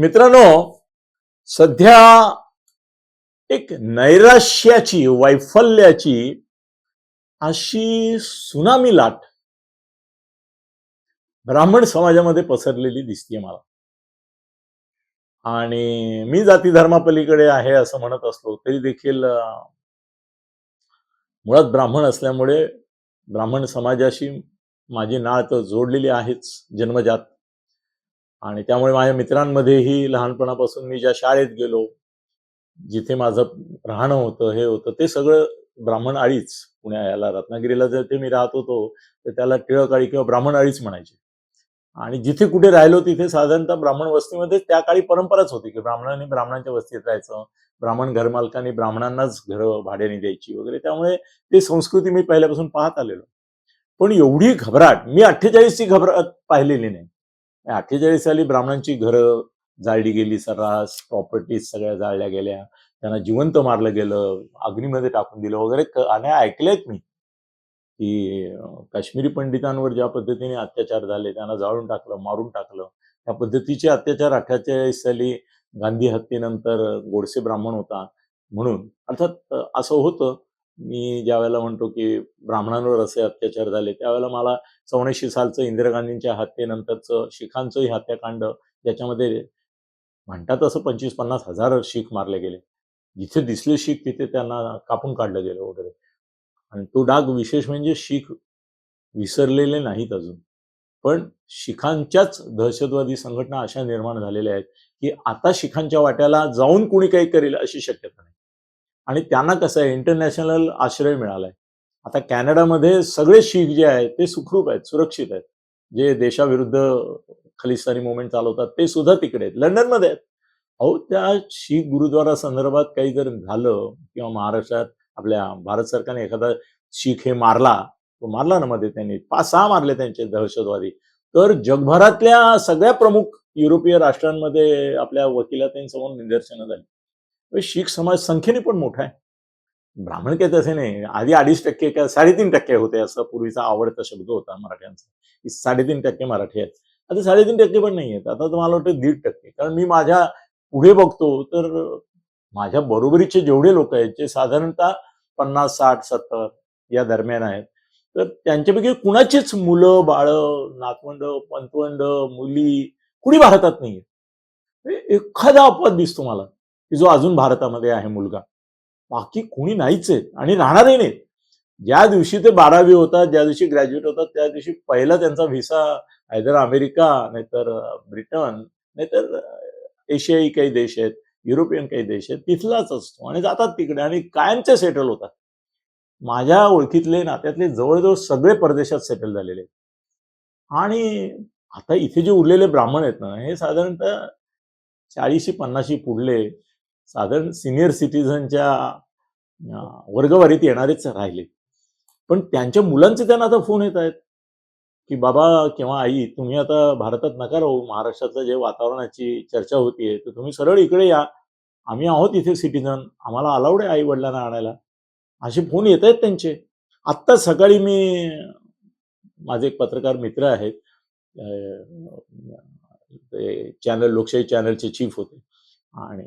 मित्रांनो सध्या एक नैराश्याची वैफल्याची अशी सुनामी लाट ब्राह्मण समाजामध्ये पसरलेली दिसतीये मला. आणि मी जाती धर्मापलीकडे आहे असं म्हणत असलो तरी देखील मुळात ब्राह्मण असल्यामुळे ब्राह्मण समाजाशी माझी नाळ तर जोडलेली आहेच जन्मजात. आणि त्यामुळे माझ्या मित्रांमध्येही लहानपणापासून मी ज्या शाळेत गेलो जिथे माझं राहणं होतं हे होतं ते सगळं ब्राह्मण आळीच पुण्या याला रत्नागिरीला जिथे मी राहत होतो तर त्याला टिळक आळी किंवा ब्राह्मण आळीच म्हणायचे. आणि जिथे कुठे राहिलो तिथे साधारणतः ब्राह्मण वस्तीमध्ये त्या काळी परंपराच होती की ब्राह्मणांनी ब्राह्मणांच्या वस्तीत राहायचं ब्राह्मण घरमालकांनी ब्राह्मणांनाच घरं भाड्याने द्यायची वगैरे. त्यामुळे ती संस्कृती मी पहिल्यापासून पाहत आलेलो. पण एवढी घबराट मी अठ्ठेचाळीसची घबराट पाहिलेली नाही. अठ्ठेचाळीस साली ब्राह्मणांची घरं जाळली गेली सर्रास प्रॉपर्टीज सगळ्या जाळल्या गेल्या. त्यांना जिवंत मारलं गेलं अग्नीमध्ये टाकून दिलं वगैरे. आणि ऐकलेत मी की काश्मीरी पंडितांवर ज्या पद्धतीने अत्याचार झाले त्यांना जाळून टाकलं मारून टाकलं. त्या पद्धतीचे अत्याचार अठ्ठेचाळीस साली गांधी हत्येनंतर गोडसे ब्राह्मण होता म्हणून. अर्थात असं होतं. मी ज्या वेळेला म्हणतो की ब्राह्मणांवर असे अत्याचार झाले त्यावेळेला मला चौऱ्याऐंशी सालचं इंदिरा गांधींच्या हत्येनंतरचं शिखांचंही हत्याकांड ज्याच्यामध्ये म्हणतात असं पंचवीस पन्नास हजार शीख मारले गेले. जिथे दिसले शीख तिथे त्यांना कापून काढलं गेलं वगैरे. आणि तो डाग विशेष म्हणजे शीख विसरलेले नाहीत अजून. पण शिखांच्याच दहशतवादी संघटना अशा निर्माण झालेल्या आहेत की आता शिखांच्या वाट्याला जाऊन कुणी काही करेल अशी शक्यता नाही. आणि त्यांना कसं आहे इंटरनॅशनल आश्रय मिळालाय. आता कॅनडामध्ये सगळे शीख जे आहेत ते सुखरूप आहेत सुरक्षित आहेत. जे देशाविरुद्ध खलिस्तानी मुवमेंट चालवतात ते सुद्धा तिकडे आहेत लंडनमध्ये आहेत. अहो त्या शीख गुरुद्वारा संदर्भात काही जर झालं किंवा महाराष्ट्रात आपल्या भारत सरकारने एखादा शीख हे मारला तो मारला ना मध्ये त्यांनी पाच सहा मारले त्यांचे दहशतवादी. तर जगभरातल्या सगळ्या प्रमुख युरोपीय राष्ट्रांमध्ये आपल्या वकिलातींसमोर निदर्शनं झाली. शीख समाज संख्येने पण मोठा आहे. ब्राह्मण काय तसे नाही. आधी अडीच टक्के का साडेतीन टक्के होते असं पूर्वीचा आवडता शब्द होता मराठ्यांचा की साडेतीन टक्के मराठी आहेत. आता साडेतीन टक्के पण नाही आहेत. आता तर मला वाटतं दीड टक्के. कारण मी माझ्या पुढे बघतो तर माझ्या बरोबरीचे जेवढे लोक आहेत जे साधारणतः पन्नास साठ सत्तर या दरम्यान आहेत तर त्यांच्यापैकी कुणाचीच मुलं बाळं नातवंड पंतवंड मुली कुणी भारतात नाही म्हणजे एखादा अपवाद दिसतो मला. की जो अजून भारतामध्ये आहे मुलगा. बाकी कुणी नाहीच आहेत आणि राहणारही नाहीत. ज्या दिवशी ते बारावी होतात ज्या दिवशी ग्रॅज्युएट होतात त्या दिवशी पहिला त्यांचा व्हिसा आयदर अमेरिका नाहीतर ब्रिटन नाहीतर एशियाई काही देश आहेत युरोपियन काही देश आहेत तिथलाच असतो आणि जातात तिकडे आणि कायमचे सेटल होतात. माझ्या ओळखीतले नात्यातले जवळजवळ सगळे परदेशात सेटल झालेले आहेत. आणि आता इथे जे उरलेले ब्राह्मण आहेत ना हे साधारणतः चाळीशी पन्नाशी पुढले साधारण सिनियर सिटीझनच्या वर्गवारीत येणारेच राहिले. पण त्यांच्या मुलांचे त्यांना आता फोन येत आहेत. की बाबा किंवा आई तुम्ही आता भारतात नका राहू. महाराष्ट्रातलं जे वातावरणाची चर्चा होतीये तर तुम्ही सरळ इकडे या. आम्ही आहोत इथे सिटीजन आम्हाला अलाउड आहे आई वडिलांना आणायला. असे फोन येत आहेत त्यांचे. आत्ता सकाळी मी माझे एक पत्रकार मित्र आहेत. ते चॅनल लोकशाही चॅनलचे चीफ होते. आणि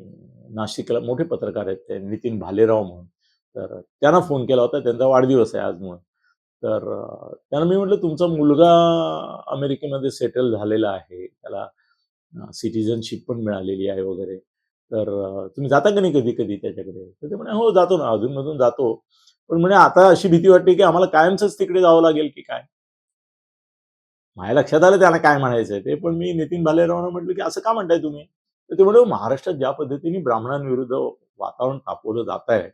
नाशिकला मोठे पत्रकार आहेत ते नितीन भालेराव म्हणून. तर त्यांना फोन केला होता त्यांचा वाढदिवस आहे आज म्हणून. तर त्यांना मी म्हटलं तुमचा मुलगा अमेरिकेमध्ये सेटल झालेला आहे. त्याला सिटिझनशिप पण मिळालेली आहे वगैरे. तर तुम्ही जाता का नाही कधी कधी त्याच्याकडे? तर ते म्हणे हो जातो ना. अधूनमधून जातो. पण म्हणे आता अशी भीती वाटते की आम्हाला कायमच तिकडे जावं लागेल की काय? माझ्या लक्षात आलं त्यांना काय म्हणायचंय ते. पण मी नितीन भालेरावांना म्हटलं की असं का म्हणताय तुम्ही? तर ते म्हणजे महाराष्ट्रात ज्या पद्धतीने ब्राह्मणांविरुद्ध वातावरण तापवलं जात आहे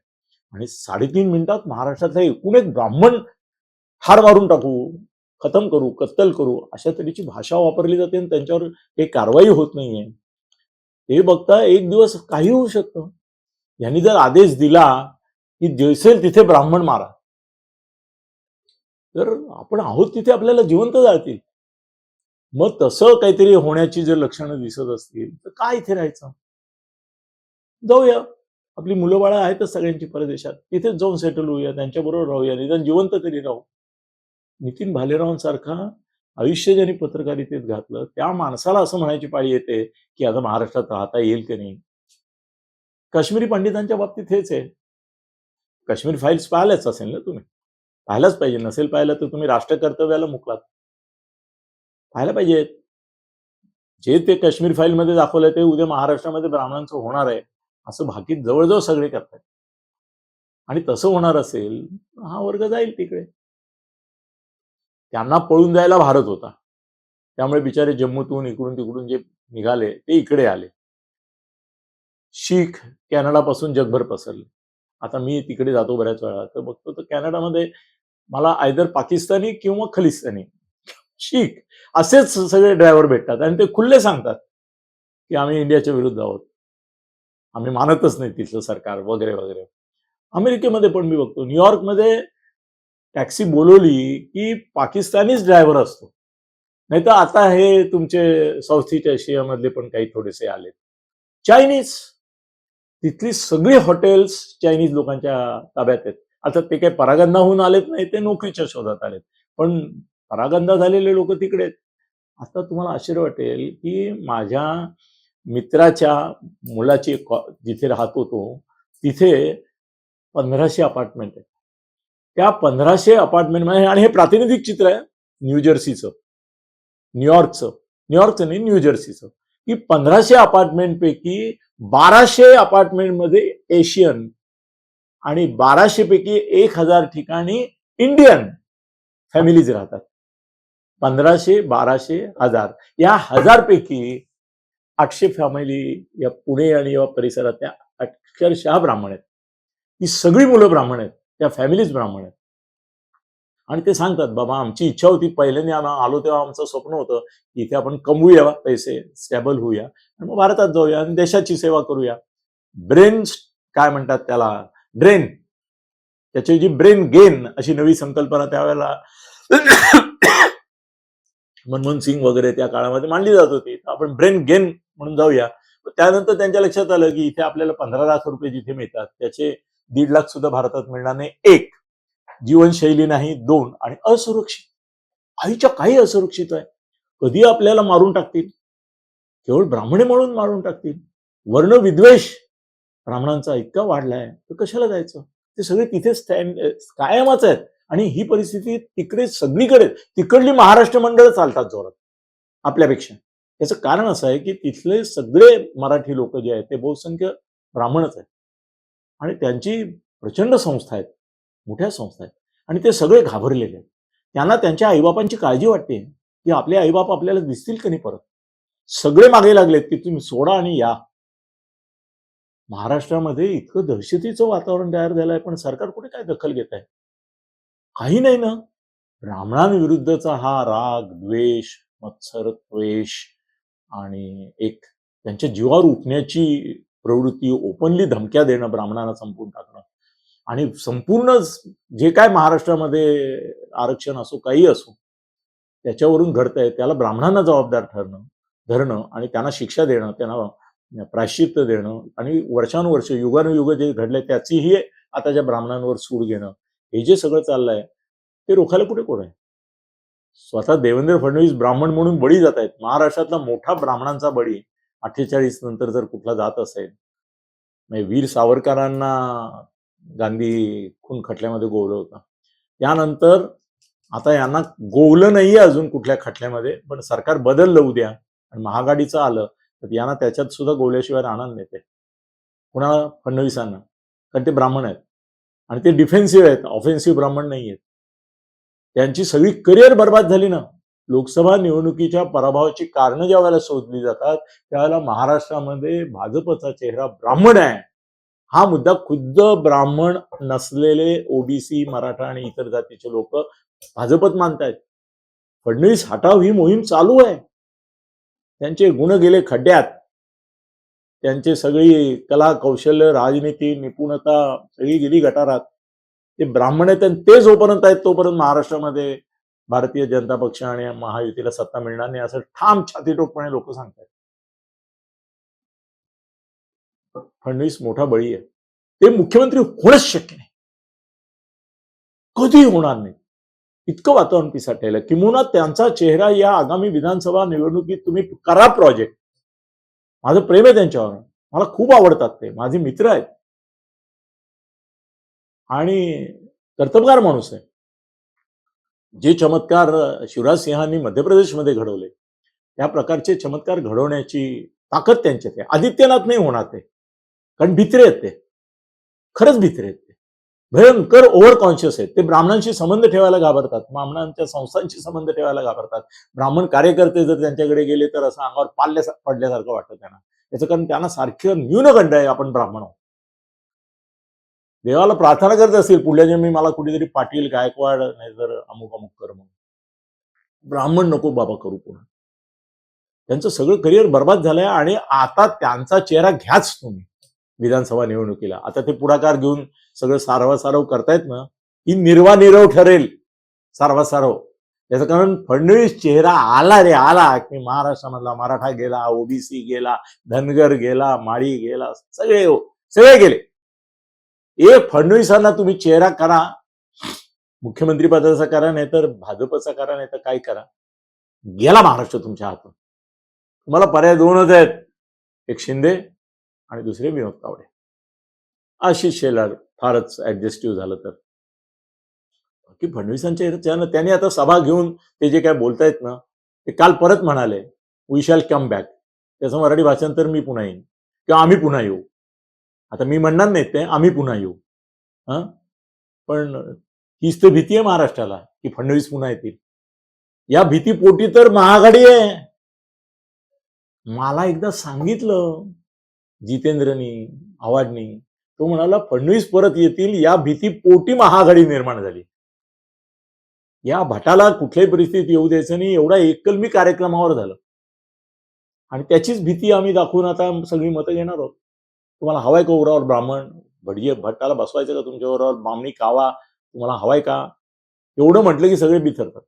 आणि साडेतीन मिनिटात महाराष्ट्रातला एकूण एक ब्राह्मण ठार मारून टाकू खतम करू कत्तल करू अशा तऱ्हेची भाषा वापरली जाते आणि त्यांच्यावर काही कारवाई होत नाहीये. हे बघता एक दिवस काही होऊ शकतं. यांनी जर आदेश दिला की जैसेल तिथे ब्राह्मण मारा. तर आपण आहोत तिथे आपल्याला जिवंत जातील. मग तसं काहीतरी होण्याची जर लक्षणं दिसत असतील तर काय इथे राहायचं? जाऊया. आपली मुलं बाळं आहेतच सगळ्यांची परदेशात. तिथेच जाऊन सेटल होऊया. त्यांच्याबरोबर राहूया. निदान जिवंत तरी राहू. नितीन भालेरावांसारखा आयुष्य ज्यांनी पत्रकारितेत घातलं त्या माणसाला असं म्हणायची पाळी येते की आता महाराष्ट्रात राहता येईल की नाही? काश्मीरी पंडितांच्या बाबतीत हेच आहे. काश्मीर फाईल्स पाहिल्याच असेल ना तुम्ही? पाहायलाच पाहिजे. नसेल पाहिलं तर तुम्ही राष्ट्रकर्तव्याला मुकलात. पाहायला पाहिजे. जे ते काश्मीर फाईलमध्ये दाखवलंय ते उद्या महाराष्ट्रामध्ये ब्राह्मणांचं होणार आहे असं भाकीत जवळजवळ सगळे करतात आणि तसं होणार असेल हा वर्ग जाईल तिकडे. त्यांना पळून जायला भारत होता. त्यामुळे बिचारे जम्मूतून इकडून तिकडून जे निघाले ते इकडे आले. शीख कॅनडापासून जगभर पसरले. आता मी तिकडे जातो बऱ्याच वेळा. तर बघतो तर कॅनडामध्ये मला आयदर पाकिस्तानी किंवा खलिस्तानी शीख असेच सगळे ड्रायव्हर भेटतात आणि ते खुल्ले सांगतात की आम्ही इंडियाच्या विरुद्ध आहोत. आम्ही मानतच नाही तिथलं सरकार वगैरे वगैरे. अमेरिकेमध्ये पण मी बघतो न्यूयॉर्कमध्ये टॅक्सी बोलवली की पाकिस्तानीच ड्रायव्हर असतो. नाही तर आता हे तुमचे साऊथ ईस्ट एशियामधले पण काही थोडेसे आले चायनीज तिथली सगळी हॉटेल्स चायनीज लोकांच्या ताब्यात आहेत. आता ते काही परागंधाहून आलेत नाही ते नोकरीच्या शोधात आलेत. पण परागंधा झालेले लोक तिकडे आहेत. आता तुम्हाला आश्चर्य वाटेल की माझ्या मित्राच्या मुलाची जिथे राहतो तो तिथे पंधराशे अपार्टमेंट आहे त्या पंधराशे अपार्टमेंटमध्ये आणि हे प्रातिनिधिक चित्र आहे न्यूजर्सीचं न्यूयॉर्कचं न्यूयॉर्कचं नाही न्यूजर्सीचं की पंधराशे अपार्टमेंट पैकी बाराशे अपार्टमेंटमध्ये एशियन आणि बाराशे पैकी एक हजार ठिकाणी इंडियन फॅमिलीज राहतात. पंधराशे बाराशे हजार. या हजार पैकी आठशे फॅमिली या पुणे आणि या परिसरात त्या अक्षरशः ब्राह्मण आहेत. ही सगळी मुलं ब्राह्मण आहेत. त्या फॅमिलीज ब्राह्मण आहेत. आणि ते सांगतात बाबा आमची इच्छा होती पहिल्यांदा आम्हा- आलो तेव्हा आमचं स्वप्न होतं इथे आपण कमवूया पैसे स्टॅबल होऊया. आणि मग भारतात जाऊया आणि देशाची सेवा करूया. ब्रेन काय म्हणतात त्याला? ड्रेन त्याची जी ब्रेन गेन अशी नवी संकल्पना त्यावेळेला मनमोहन सिंग वगैरे त्या काळामध्ये मांडली जात होती. तर आपण ब्रेन गेन म्हणून जाऊया. त्यानंतर त्यांच्या लक्षात आलं की इथे आपल्याला पंधरा लाख रुपये जिथे मिळतात त्याचे दीड लाख सुद्धा भारतात मिळणार नाही. एक जीवनशैली नाही. दोन आणि असुरक्षित. आईच्या काही असुरक्षित आहे. कधी आपल्याला मारून टाकतील? केवळ ब्राह्मणे म्हणून मारून टाकतील. वर्ण विद्वेष ब्राह्मणांचा इतका वाढलाय. तर कशाला जायचं? ते सगळे तिथे स्टँड कायमच आहेत. आणि ही परिस्थिती तिकडे सगळीकडे तिकडली महाराष्ट्र मंडळ चालतात जोरात आपल्यापेक्षा. याचं कारण असं आहे की तिथले सगळे मराठी लोक जे आहेत ते बहुसंख्य ब्राह्मणच आहेत. आणि त्यांची प्रचंड संस्था आहेत मोठ्या संस्था आहेत. आणि ते सगळे घाबरलेले आहेत. त्यांना त्यांच्या आईबापांची काळजी वाटते की आपले आईबाप आपल्याला दिसतील का नाही परत? सगळे मागे लागलेत की तुम्ही सोडा आणि या. महाराष्ट्रामध्ये इतकं दहशतीचं वातावरण तयार झालंय पण सरकार कुठे काय दखल घेत आहे? काही नाही ना. ब्राह्मणांविरुद्धचा हा राग द्वेष मत्सर त्वेष आणि एक त्यांच्या जीवावर उठण्याची प्रवृत्ती ओपनली धमक्या देणं ब्राह्मणांना संपून टाकणं. आणि संपूर्ण जे काय महाराष्ट्रामध्ये आरक्षण असो काही असो त्याच्यावरून घडतंय त्याला ब्राह्मणांना जबाबदार ठरणं धरणं आणि त्यांना शिक्षा देणं त्यांना प्रायश्चित्त देणं आणि वर्षानुवर्ष युगानुयुग जे घडले त्याचीही आताच्या ब्राह्मणांवर सूड घेणं हे जे सगळं चाललंय ते रोखायला कुठे कोण आहे? स्वतः देवेंद्र फडणवीस ब्राह्मण म्हणून बळी जात आहेत. महाराष्ट्रातला मोठा ब्राह्मणांचा बळी अठ्ठेचाळीस नंतर जर कुठला जात असेल म्हणजे वीर सावरकरांना गांधी खून खटल्यामध्ये गोवलं होतं. त्यानंतर आता यांना गोवलं नाहीये अजून कुठल्या खटल्यामध्ये पण सरकार बदललं उद्या आणि महागाडीचं आलं तर यांना त्याच्यात सुद्धा गोवल्याशिवाय राहणार नाही ते. फडणवीसांना. कारण ते ब्राह्मण आहेत. आणि ते डिफेन्सिव्ह आहेत ऑफेन्सिव्ह ब्राह्मण नाही आहेत त्यांची सगळी करिअर बर्बाद झाली ना. लोकसभा निवडणुकीच्या पराभवाची कारणं ज्या वेळेला शोधली जातात त्यावेळेला महाराष्ट्रामध्ये भाजपचा चेहरा ब्राह्मण आहे. हा मुद्दा खुद्द ब्राह्मण नसलेले ओबीसी मराठा आणि इतर जातीचे लोक भाजपत मानतायत. फडणवीस हटाव ही मोहीम चालू आहे. त्यांचे गुण गेले खड्ड्यात. त्यांचे सगळी कला कौशल्य राजनीती निपुणता सगळी गेली गटारात. ते ब्राह्मण आहेत आणि ते जोपर्यंत आहेत तोपर्यंत महाराष्ट्रामध्ये भारतीय जनता पक्ष आणि महायुतीला सत्ता मिळणार नाही असं ठाम छातीटोकपणे लोक सांगतात फडणवीस मोठा बळी आहे. ते मुख्यमंत्री होणंच शक्य नाही. कधी होणार नाही. इतकं वातावरण पिसाटलेलं किंवा त्यांचा चेहरा या आगामी विधानसभा निवडणुकीत तुम्ही करा प्रोजेक्ट माझं प्रेम आहे त्यांच्यावर. मला खूप आवडतात ते. माझे मित्र आहेत. आणि कर्तबगार माणूस आहे. जे चमत्कार शिवराज सिंहांनी मध्य प्रदेशमध्ये घडवले त्या प्रकारचे चमत्कार घडवण्याची ताकद त्यांच्यात आहे. आदित्यनाथ नाही होणार ते. कारण भित्रे आहेत ते. खरंच भित्रे आहेत ते. भयंकर ओव्हर कॉन्शियस आहेत. ते ब्राह्मणांशी संबंध ठेवायला घाबरतात. ब्राह्मणांच्या संस्थांशी संबंध ठेवायला घाबरतात. ब्राह्मण कार्यकर्ते जर त्यांच्याकडे गेले तर असं अंगावर पाडल्या पडल्यासारखं वाटतं त्यांना. याचं कारण त्यांना सारखं न्यूनगंड आहे आपण ब्राह्मण आहोत. देवाला प्रार्थना करत असतील पुढल्या जन्मी मला कुठेतरी पाटील गायकवाड नाही तर अमुक अमुक कर म्हणून. ब्राह्मण नको बाबा करू पुन्हा. त्यांचं सगळं करिअर बर्बाद झालंय आणि आता त्यांचा चेहरा घ्याच तुम्ही. विधानसभा निवडणुकीला. आता ते पुढाकार घेऊन सगळं सारवासारव करतायत ना ही निर्वानिरव ठरेल. सारवासारव याचं कारण फडणवीस चेहरा आला रे आला. की महाराष्ट्रामधला मराठा गेला ओबीसी गेला धनगर गेला माळी गेला सगळे हो, सगळे गेले. एक फडणवीसांना तुम्ही चेहरा करा. मुख्यमंत्री पदाचा करा नाही तर भाजपचा करा नाही तर काय करा. गेला महाराष्ट्र तुमच्या हातून. तुम्हाला पर्याय दोनच आहेत. एक शिंदे आणि दुसरे विनोद तावडे. आशिष शेलार फारच ऍडजस्टिव्ह झालं तर. की फडणवीसांच्या ह्याच्यानं त्यांनी आता सभा घेऊन ते जे काय बोलतायत ना ते काल परत म्हणाले वी शॅल कम बॅक त्याचं मराठी भाषांतर मी पुन्हा येईन. किंवा आम्ही पुन्हा येऊ. आता मी म्हणणार नाही ते आम्ही पुन्हा येऊ. हां? पण हीच तर भीती आहे महाराष्ट्राला की फडणवीस पुन्हा येतील. या भीतीपोटी तर महाआघाडी आहे. मला एकदा सांगितलं जितेंद्रनी आवाडनी तो म्हणाला फडणवीस परत येतील या भीती पोटी महाआघाडी निर्माण झाली. या भटाला कुठल्याही परिस्थितीत येऊ द्यायचं नाही एवढा एककलमी कार्यक्रमावर झालं. आणि त्याचीच भीती आम्ही दाखवून आता सगळी मतं घेणार आहोत. तुम्हाला हवाय का उरावर ब्राह्मण? भडीये भट्टाला बसवायचं का तुमच्या उरावर बामणी कावा तुम्हाला हवाय का? एवढं म्हटलं की सगळे बिथरतात.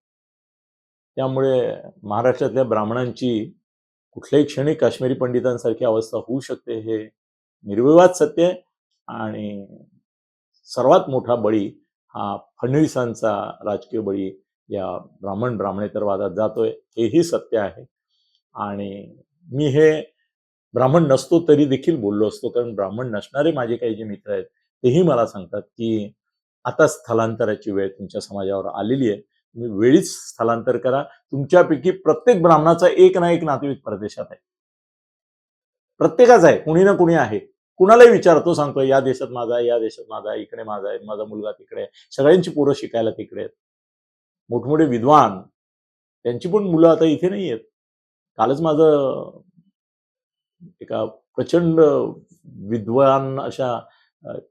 त्यामुळे महाराष्ट्रातल्या ब्राह्मणांची कुठल्याही क्षणी काश्मीरी पंडितांसारखी अवस्था होऊ शकते हे निर्विवाद सत्य आहे. आणि सर्वात मोठा बळी हा फडणवीसांचा राजकीय बळी या ब्राह्मण ब्राह्मणेतरवादात जातोय हेही सत्य आहे. आणि मी हे ब्राह्मण नसतो तरी देखील बोललो असतो कारण ब्राह्मण नसणारे माझे काही जे मित्र आहेत तेही मला सांगतात की आता स्थलांतराची वेळ तुमच्या समाजावर आलेली आहे. तुम्ही वेळीच स्थलांतर करा. तुमच्यापैकी प्रत्येक ब्राह्मणाचा एक ना एक नातेवाईक परदेशात आहे. प्रत्येकाचा आहे. कुणी ना कुणी आहे. कुणालाही विचारतो सांगतो या देशात माझा आहे या देशात माझा आहे इकडे माझा आहे माझा मुलगा तिकडे आहे. सगळ्यांची पोरं शिकायला तिकडे आहेत. मोठमोठे विद्वान त्यांची पण मुलं आता इथे नाही आहेत. कालच माझं एका प्रचंड विद्वान अशा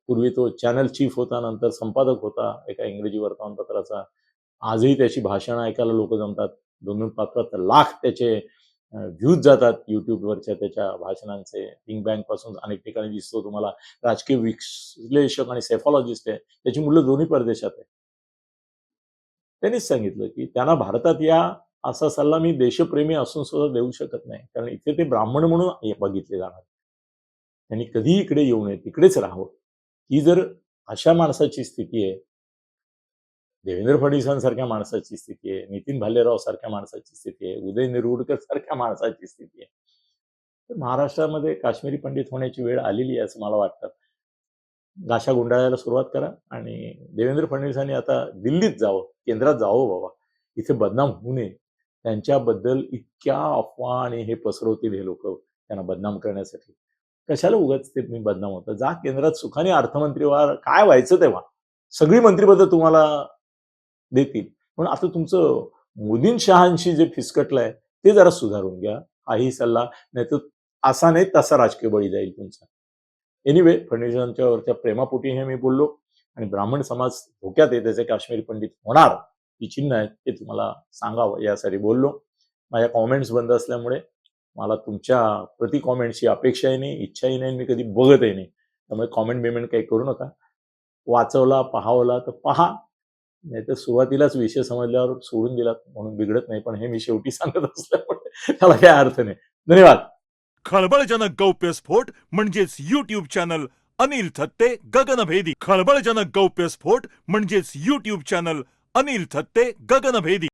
पूर्वी तो चॅनल चीफ होता नंतर संपादक होता एका इंग्रजी वर्तमानपत्राचा. आजही त्याची भाषणं ऐकायला लोक जमतात. दोन दोन पाच पाच लाख त्याचे व्ह्यूज जातात युट्यूबवरच्या त्याच्या भाषणांचे. थिंक बँकपासून अनेक ठिकाणी दिसतो तुम्हाला. राजकीय विश्लेषक आणि सेफॉलॉजिस्ट आहे. त्याची मुलं दोन्ही परदेशात आहे त्यांनीच सांगितलं की त्यांना भारतात या असा सल्ला मी देशप्रेमी असून सुद्धा देऊ शकत नाही. कारण इथे ते ब्राह्मण म्हणून बघितले जाणार. त्यांनी कधीही इकडे येऊ नये तिकडेच राहावं. ही जर अशा माणसाची स्थिती आहे देवेंद्र फडणवीसांसारख्या माणसाची स्थिती आहे नितीन भालेराव सारख्या माणसाची स्थिती आहे उदय निरुडकर सारख्या माणसाची स्थिती आहे. तर महाराष्ट्रामध्ये काश्मीरी पंडित होण्याची वेळ आलेली आहे असं मला वाटतं. गाशा गुंडाळायला सुरुवात करा आणि देवेंद्र फडणवीसांनी आता दिल्लीत जावं केंद्रात जावं बाबा. इथे बदनाम होऊ नये. त्यांच्याबद्दल इतक्या अफवा आणि हे पसरवतील हे लोक त्यांना बदनाम करण्यासाठी. कशाला उगाच ते तुम्ही बदनाम होता? जा केंद्रात सुखाने अर्थमंत्री व्हा काय व्हायचं तेव्हा? सगळी मंत्रिपद तुम्हाला देतील. पण आता तुमचं मोदीं शहांशी जे फिसकटलंय ते जरा सुधारून घ्या. हाही सल्ला नाही तर असा नाही तसा राजकीय बळी जाईल तुमचा. एनिवे फडणवीसांच्यावरच्या प्रेमापोटी हे मी बोललो आणि ब्राह्मण समाज धोक्यात आहे त्याचे काश्मीरी पंडित होणार ही चिन्ह आहेत ते तुम्हाला सांगावं यासाठी बोललो. माझ्या कॉमेंट्स बंद असल्यामुळे मला तुमच्या प्रति कॉमेंटची अपेक्षाही नाही इच्छाही नाही मी कधी बघतही नाही. त्यामुळे कॉमेंट बिमेंट काही करू नका. वाचवला पाहावला तर पहा. नाही तर सुरुवातीलाच विषय समजल्यावर सोडून दिला म्हणून बिघडत नाही पण हे मी शेवटी सांगत असल्यामुळे त्याला काय अर्थ नाही. धन्यवाद. खळबळजनक गौप्यस्फोट म्हणजेच युट्यूब चॅनल अनिल थत्ते गगनभेदी. खळबळजनक गौप्यस्फोट म्हणजेच युट्यूब चॅनल अनिल थत्ते गगनभेदी.